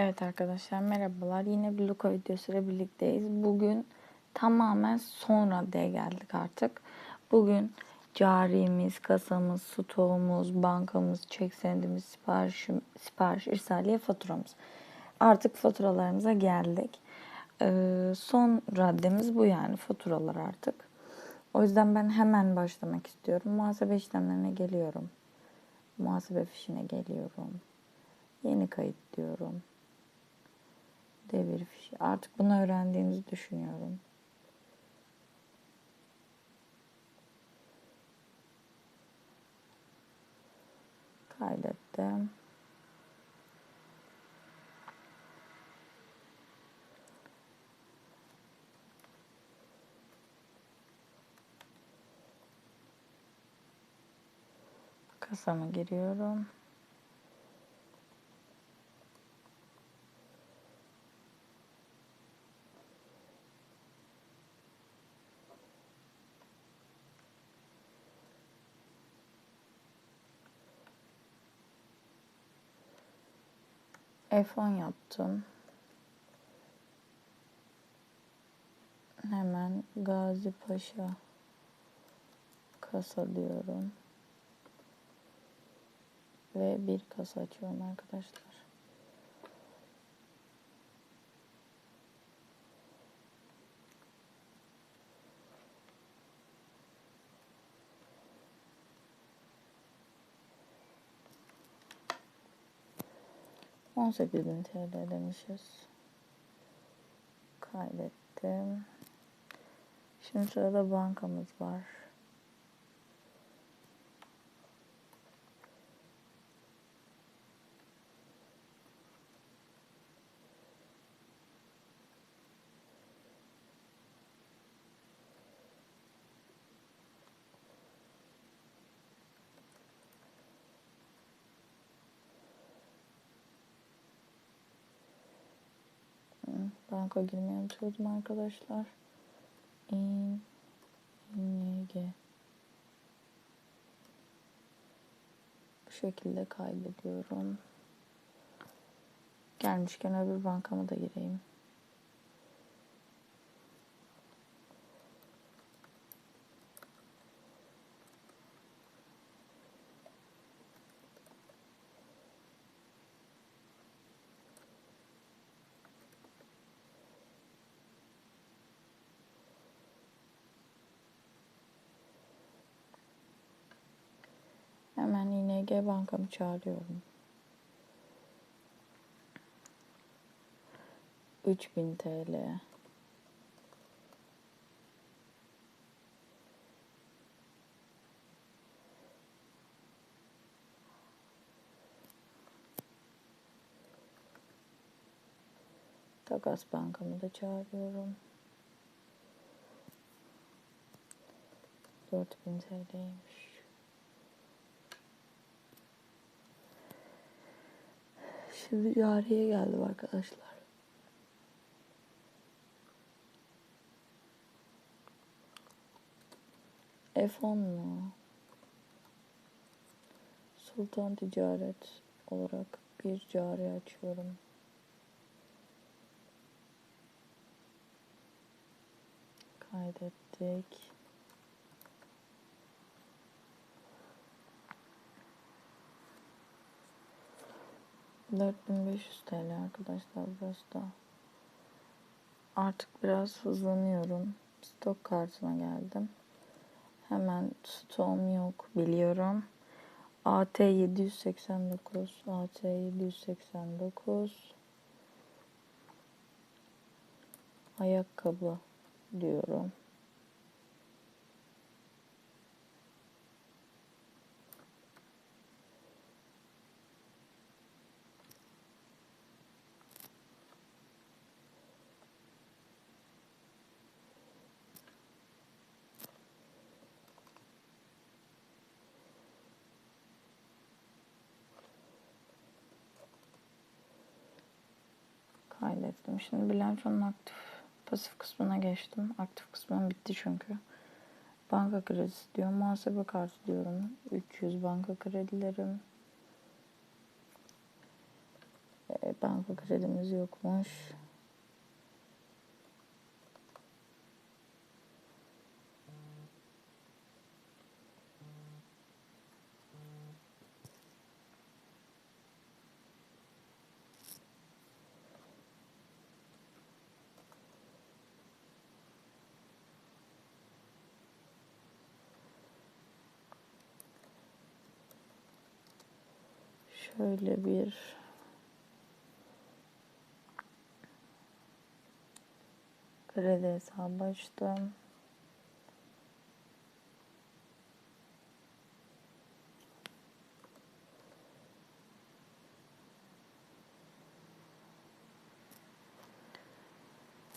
Evet arkadaşlar merhabalar. Yine bir Luka videosuyla birlikteyiz. Bugün tamamen sonra diye geldik artık. Bugün carimiz, kasamız, stoğumuz, bankamız, çek senedimiz, sipariş, sipariş irsaliye faturamız. Artık faturalarımıza geldik. Ee, son raddemiz bu yani faturalar artık. O yüzden ben hemen başlamak istiyorum. Muhasebe işlemlerine geliyorum. Muhasebe fişine geliyorum. Yeni kayıt diyorum. Devir fişi. Artık bunu öğrendiğinizi düşünüyorum. Kaydettim. Kasama giriyorum. F10 yaptım. Hemen Gazi Paşa kasa diyorum. Ve bir kasa açıyorum arkadaşlar. On sekiz bin TL demişiz. Kaydettim. Şimdi sırada bankamız var. Banka girmeyi unutuyordum arkadaşlar. İn, İNG. Bu şekilde kaydediyorum. Gelmişken öbür bankama da gireyim. ING bankamı çağırıyorum. 3000 TL. Takas bankamı da çağırıyorum. 4000 TL'ymiş. Şimdi cariye geldim arkadaşlar. F10 mu? Sultan Ticaret olarak bir cari açıyorum. Kaydettik. Dört bin beş yüz TL arkadaşlar burası da. Artık biraz hızlanıyorum. Stok kartına geldim. Hemen stoğum yok biliyorum. AT 789 AT 789 ayakkabı diyorum. Kaydettim. Şimdi bilançonun aktif pasif kısmına geçtim. Aktif kısmım bitti çünkü. Banka kredisi diyor. Muhasebe kartı diyorum. 300 banka kredilerim. E, Banka kredimiz yokmuş. Şöyle bir kredi hesabı açtım.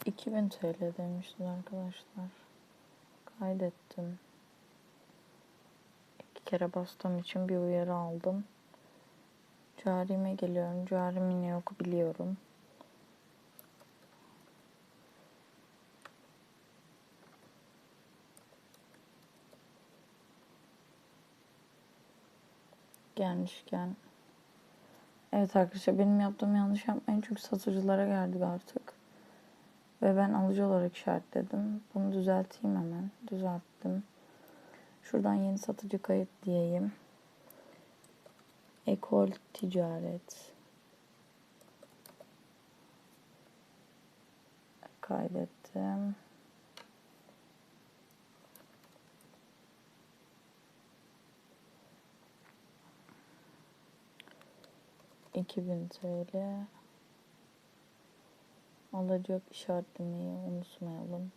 İki bin TL demiştin arkadaşlar. Kaydettim. İki kere bastığım için bir uyarı aldım. Carime geliyorum. Carim yine yok biliyorum. Gelmişken. Evet arkadaşlar benim yaptığım yanlış yapmayın çünkü satıcılara geldik artık. Ve ben alıcı olarak işaretledim. Bunu düzelteyim hemen. Düzelttim. Şuradan yeni satıcı kayıt diyeyim. Ekol ticaret. Kaydettim. İki bin TL. Alacak işaretlemeyi unutmayalım.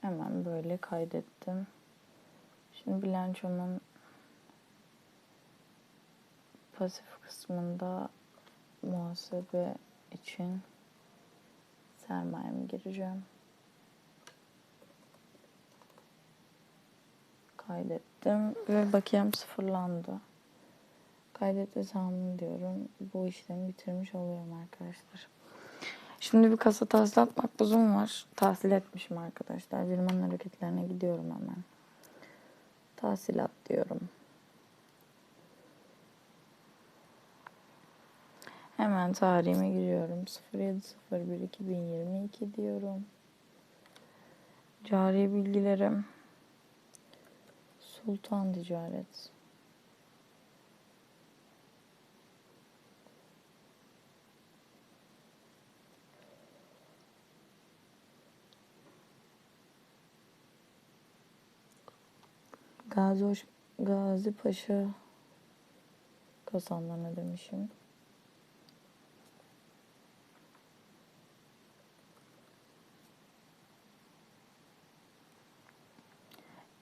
Hemen böyle kaydettim. Şimdi bilançomun pasif kısmında muhasebe için sermayemi gireceğim. Kaydettim ve bakiyem sıfırlandı. Kaydet hesabını diyorum. Bu işlemi bitirmiş oluyorum arkadaşlar. Şimdi bir kasa tahsilat makbuzum var. Tahsil etmişim arkadaşlar. Firmanın hareketlerine gidiyorum hemen. Tahsilat diyorum. Hemen tarihime giriyorum. 07.01.2022 diyorum. Cari bilgilerim. Sultan Ticaret. Gazi, Hoş- Gazi Paşa kasanlarına demişim.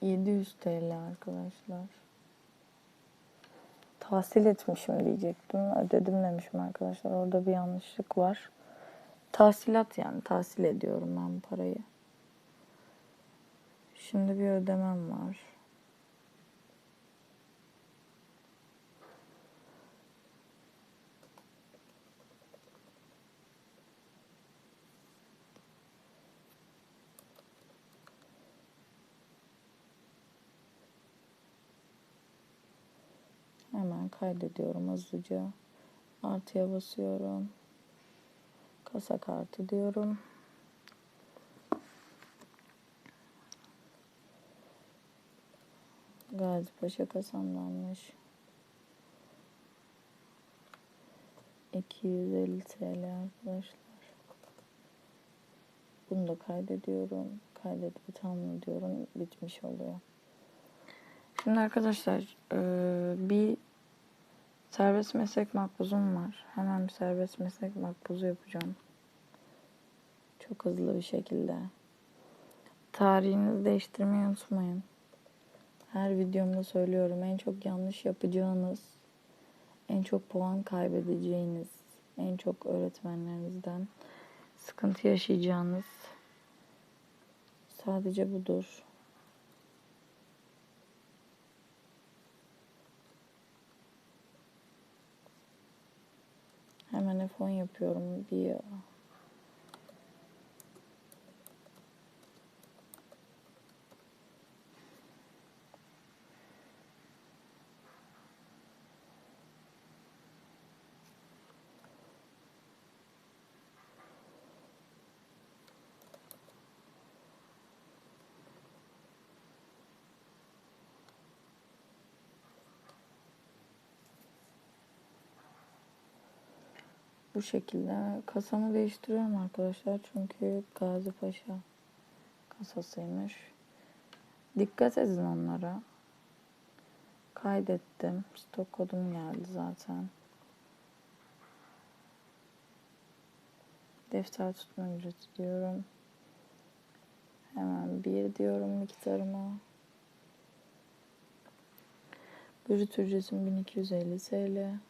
...700 TL arkadaşlar. Tahsil etmişim diyecektim. Ödedim demişim arkadaşlar. Orada bir yanlışlık var. Tahsilat yani. Tahsil ediyorum ben parayı. Şimdi bir ödemem var. Hemen kaydediyorum hızlıca. Artıya basıyorum. Kasa kartı diyorum. Gazi Paşa kasamdanmış. 250 TL arkadaşlar. Bunu da kaydediyorum. Kaydedip tamam diyorum. Bitmiş oluyor. Şimdi arkadaşlar bir serbest meslek makbuzum var. Hemen bir serbest meslek makbuzu yapacağım. Çok hızlı bir şekilde. Tarihinizi değiştirmeyi unutmayın. Her videomda söylüyorum. En çok yanlış yapacağınız, en çok puan kaybedeceğiniz, en çok öğretmenlerinizden sıkıntı yaşayacağınız sadece budur. Hemen F10 yapıyorum. Bir Bu şekilde kasamı değiştiriyorum arkadaşlar. Çünkü Gazi Paşa kasasıymış. Dikkat edin onlara. Kaydettim. Stok kodum geldi zaten. Defter tutma ücreti diyorum. Hemen bir diyorum miktarıma. Brüt ücretim 1250 TL.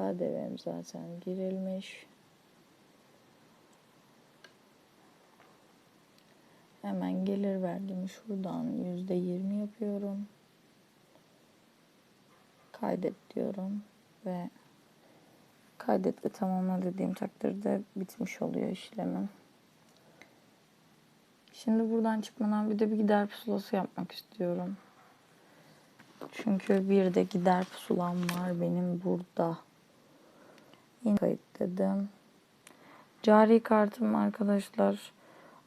KDV'm zaten girilmiş. Hemen gelir vergimi şuradan yüzde yirmi yapıyorum. Kaydet diyorum ve kaydet ve tamamla dediğim takdirde bitmiş oluyor işlemim. Şimdi buradan çıkmadan bir de bir gider pusulası yapmak istiyorum. Çünkü bir de gider pusulam var benim burada. Yine kayıt dedim. Cari kartım arkadaşlar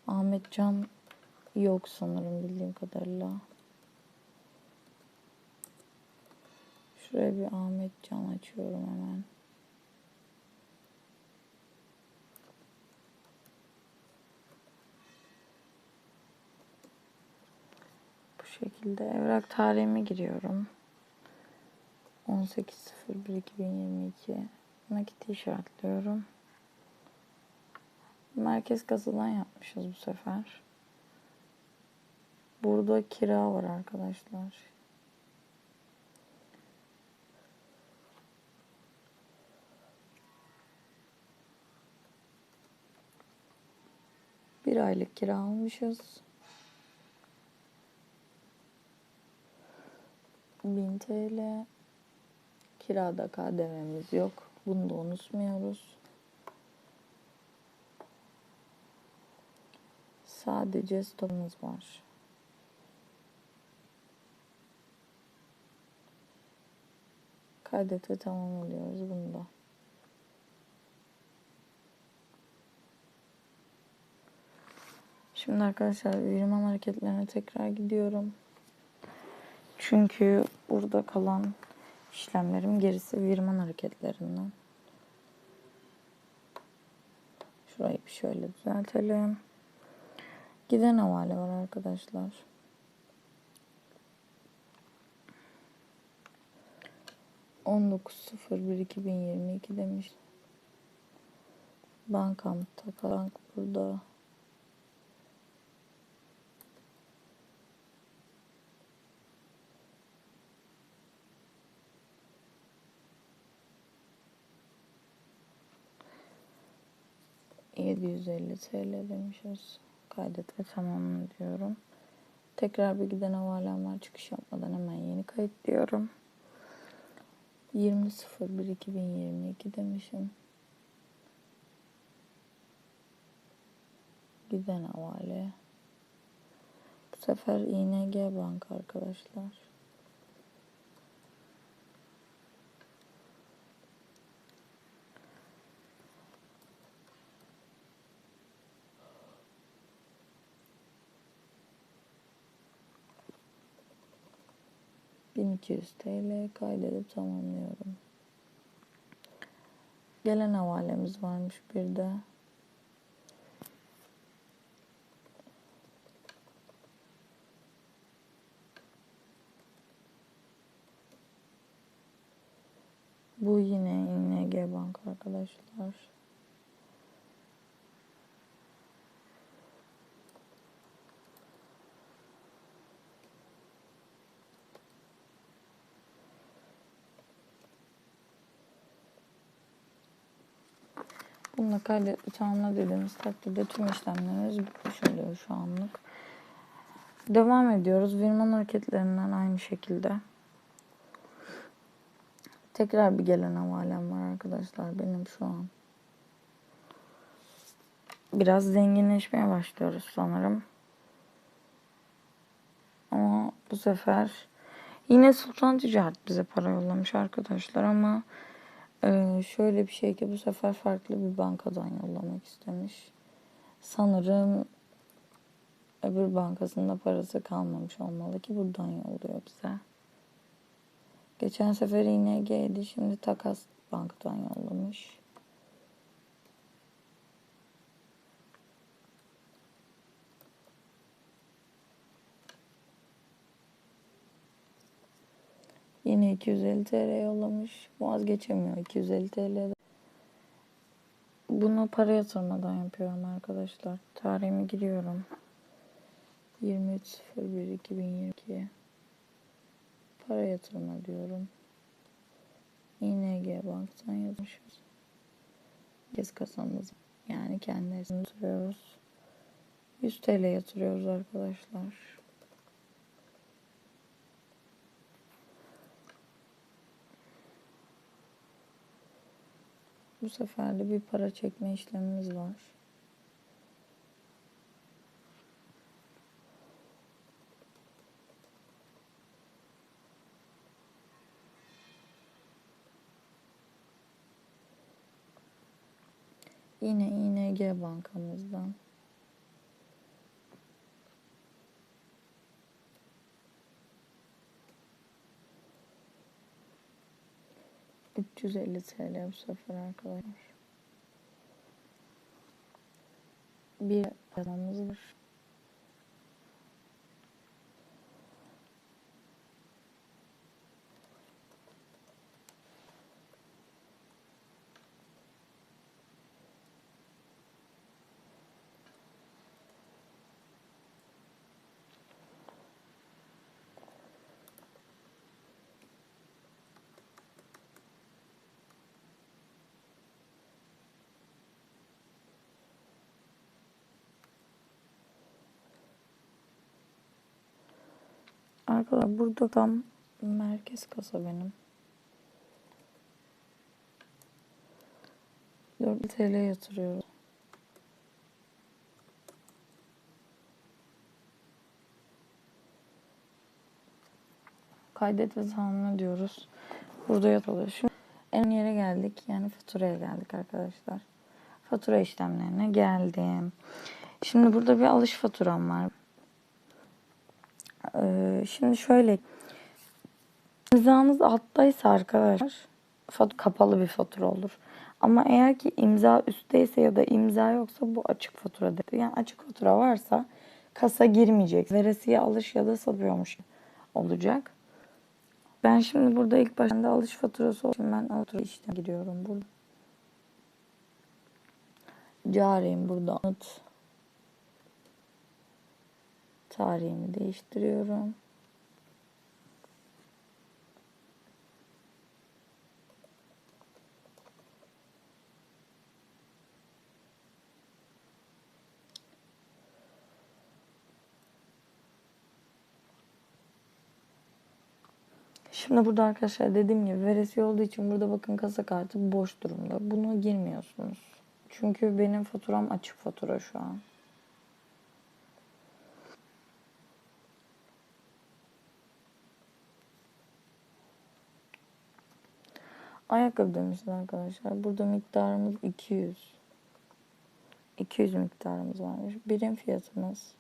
Ahmet Can yok sanırım bildiğim kadarıyla. Şuraya bir Ahmet Can açıyorum hemen. Bu şekilde evrak tarihimi giriyorum. 18.01.2022 nakit işaretliyorum. Merkez kasadan yapmışız bu sefer. Burada kira var arkadaşlar. Bir aylık kira almışız. 1000 TL. Kirada KDV'miz yok. Bunu da unutmuyoruz. Sadece stokumuz var. Kaydet ve tamamlıyoruz bunu da. Şimdi arkadaşlar Virman hareketlerine tekrar gidiyorum. Çünkü burada kalan işlemlerim gerisi Virman hareketlerinden. Şurayı bir şöyle düzeltelim. Giden havale var arkadaşlar. On dokuz sıfır bir iki bin yirmi iki demiş. Bankam Bank burada. Yedi yüz elli TL demişiz. Kaydet ve tamamla diyorum. Tekrar bir giden havalem var. Çıkış yapmadan hemen yeni kayıt diyorum. 20.01.2022 demişim. Giden havale. Bu sefer ING Bank arkadaşlar. ...1200 TL kaydedip tamamlıyorum. Gelen havalemiz varmış bir de. Bu yine ING Bank arkadaşlar. Bununla kaydet tamamla dediğimiz takdirde tüm işlemlerimiz bitmiş oluyor şu anlık. Devam ediyoruz. Virman hareketlerinden aynı şekilde. Tekrar bir gelen havalem var arkadaşlar benim şu an. Biraz zenginleşmeye başlıyoruz sanırım. Ama bu sefer yine Sultan Ticaret bize para yollamış arkadaşlar ama e, şöyle bir şey ki bu sefer farklı bir bankadan yollamak istemiş. Sanırım öbür bankasında parası kalmamış olmalı ki buradan yolluyor bize. Geçen sefer ING'ydi şimdi Takas Bank'tan yollamış. Yine 250 TL yollamış. Vazgeçemiyor 250 TL'de. Bunu para yatırmadan yapıyorum arkadaşlar. Tarihimi giriyorum. 23.01.2022 Para yatırma diyorum. ING Bank'tan yazmışız. Kez kasamız yani kendi yatırıyoruz. 100 TL yatırıyoruz arkadaşlar. Bu sefer de bir para çekme işlemimiz var. Yine ING bankamızdan. ...350 TL bu sefer arkadaşlar. Bir yazamız var. Arkadaşlar burada tam merkez kasa benim. 4 TL yatırıyoruz. Kaydet ve tamamla diyoruz. Burada yatırılıyor. Şu en yere geldik. Yani faturaya geldik arkadaşlar. Fatura işlemlerine geldim. Şimdi burada bir alış faturam var. Ee, şimdi şöyle imzanız alttaysa arkadaşlar fat- kapalı bir fatura olur. Ama eğer ki imza üstteyse ya da imza yoksa bu açık faturadır. Yani açık fatura varsa kasa girmeyecek. Veresiye alış ya da satıyormuş olacak. Ben şimdi burada ilk başta alış faturası için ben fatura işlem giriyorum burada. Cariyim burada. Anıt. Tarihimi değiştiriyorum. Şimdi burada arkadaşlar dediğim gibi veresiye olduğu için burada bakın kasa kartı boş durumda. Bunu girmiyorsunuz. Çünkü benim faturam açık fatura şu an. Ayakkabı demişiz arkadaşlar. Burada miktarımız 200. 200 miktarımız varmış. Birim fiyatımız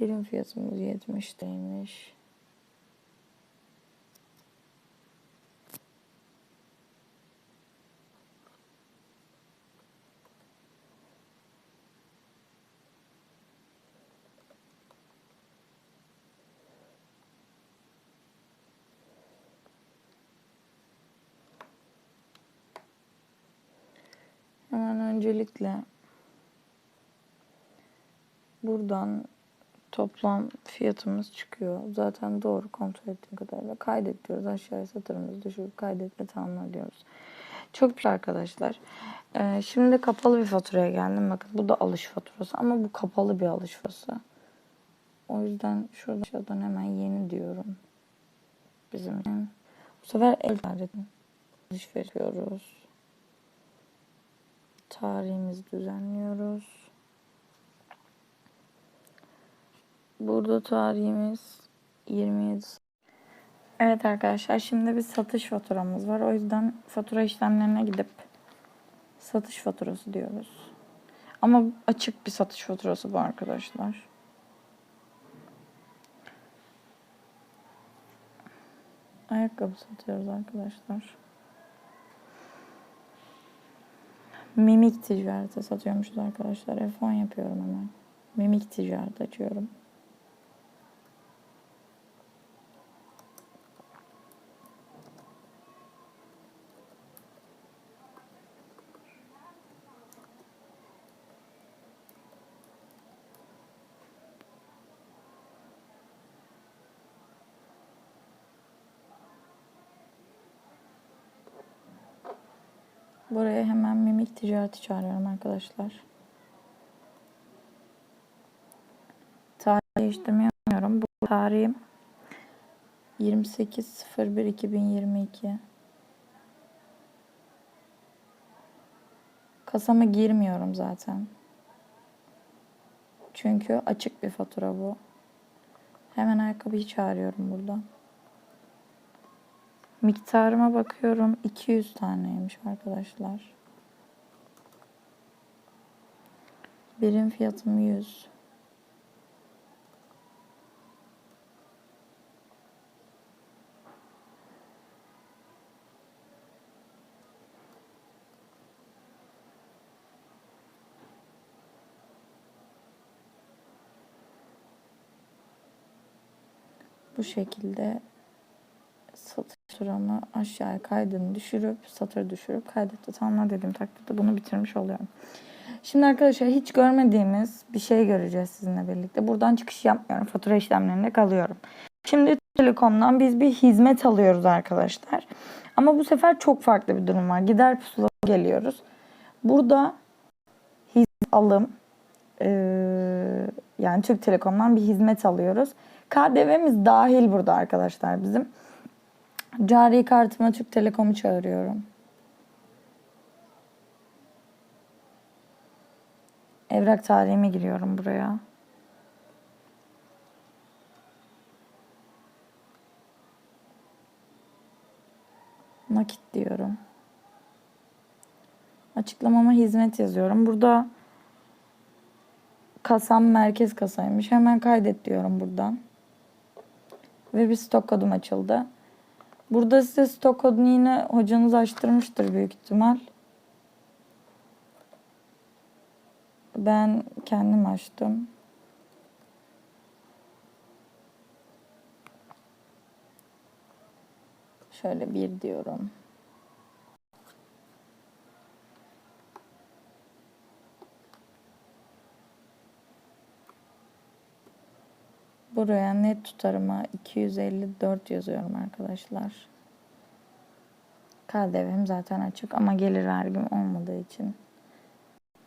Birim fiyatımız 70 TL'ymiş. Hemen öncelikle buradan toplam fiyatımız çıkıyor. Zaten doğru kontrol ettiğim kadarıyla kaydet diyoruz. Aşağıya satırımızı düşürüp kaydet ve tamamla diyoruz. Çok güzel arkadaşlar. Ee, şimdi kapalı bir faturaya geldim. Bakın bu da alış faturası ama bu kapalı bir alış faturası. O yüzden şurada aşağıdan hemen yeni diyorum. bizim için. Bu sefer el alışveriş yapıyoruz. Tarihimizi düzenliyoruz. Burada tarihimiz 27 Evet arkadaşlar şimdi bir satış faturamız var. O yüzden fatura işlemlerine gidip satış faturası diyoruz. Ama açık bir satış faturası bu arkadaşlar. Ayakkabı satıyoruz arkadaşlar. Mimik ticareti satıyormuşuz arkadaşlar. F10 yapıyorum hemen. Mimik ticaret açıyorum. Buraya hemen mimik ticareti çağırıyorum arkadaşlar. Tarih değiştirmeyi unutmuyorum. Bu tarihim 28.01.2022. Kasama girmiyorum zaten. Çünkü açık bir fatura bu. Hemen ayakkabıyı çağırıyorum buradan. Miktarıma bakıyorum. 200 taneymiş arkadaşlar. Birim fiyatım 100. Bu şekilde satış turamı aşağıya kaydını düşürüp satır düşürüp kaydetti tamamla dediğim takdirde bunu bitirmiş oluyorum. Şimdi arkadaşlar hiç görmediğimiz bir şey göreceğiz sizinle birlikte. Buradan çıkış yapmıyorum. Fatura işlemlerinde kalıyorum. Şimdi Telekom'dan biz bir hizmet alıyoruz arkadaşlar. Ama bu sefer çok farklı bir durum var. Gider pusula geliyoruz. Burada hizmet alım ee, yani Türk Telekom'dan bir hizmet alıyoruz. KDV'miz dahil burada arkadaşlar bizim. Cari kartıma Türk Telekom'u çağırıyorum. Evrak tarihime giriyorum buraya. Nakit diyorum. Açıklamama hizmet yazıyorum. Burada kasam merkez kasaymış. Hemen kaydet diyorum buradan. Ve bir stok kodum açıldı. Burada size stok kodunu yine hocanız açtırmıştır büyük ihtimal. Ben kendim açtım. Şöyle bir diyorum. Buraya net tutarıma 254 yazıyorum arkadaşlar. KDV'm zaten açık ama gelir vergim olmadığı için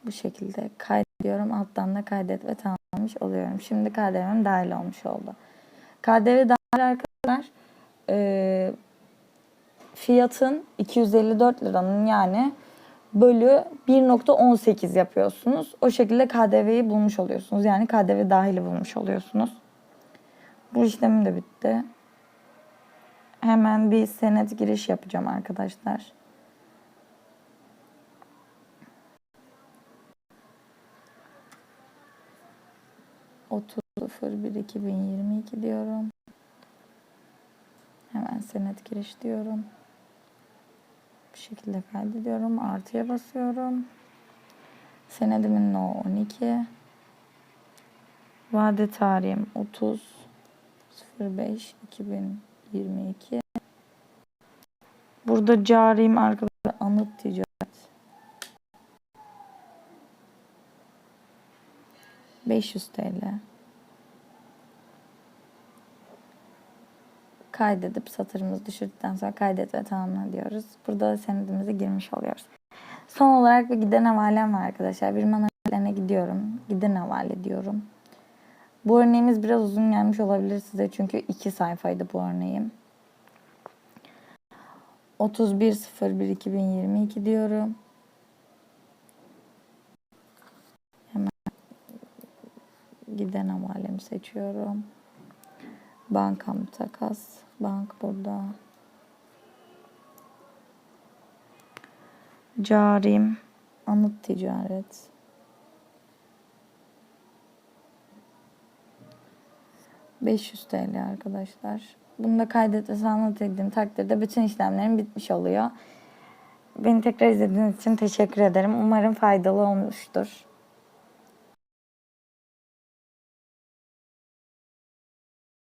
bu şekilde kaydediyorum. Alttan da kaydet ve tamamlamış oluyorum. Şimdi KDV'm dahil olmuş oldu. KDV dahil arkadaşlar e, fiyatın 254 liranın yani bölü 1.18 yapıyorsunuz. O şekilde KDV'yi bulmuş oluyorsunuz. Yani KDV dahili bulmuş oluyorsunuz. Bu işlemim de bitti. Hemen bir senet giriş yapacağım arkadaşlar. Otuz sıfır bir iki bin yirmi iki diyorum. Hemen senet giriş diyorum. Bu şekilde kaydediyorum. Artıya basıyorum. Senedimin no 12. Vade tarihim 30 05 2022. Burada carim arkadaşlar anıt ticaret. 500 TL. Kaydedip satırımızı düşürdükten sonra kaydet ve tamamla diyoruz. Burada da senedimize girmiş oluyoruz. Son olarak bir giden havalem var arkadaşlar. Bir manalarına gidiyorum. Giden havale diyorum. Bu örneğimiz biraz uzun gelmiş olabilir size çünkü iki sayfaydı bu örneğim. 31.01.2022 diyorum. Hemen giden havalemi seçiyorum. Bankam takas. Bank burada. Carim. Anıt ticaret. ...500 TL arkadaşlar. Bunu da kaydet ettiğim takdirde bütün işlemlerim bitmiş oluyor. Beni tekrar izlediğiniz için teşekkür ederim. Umarım faydalı olmuştur.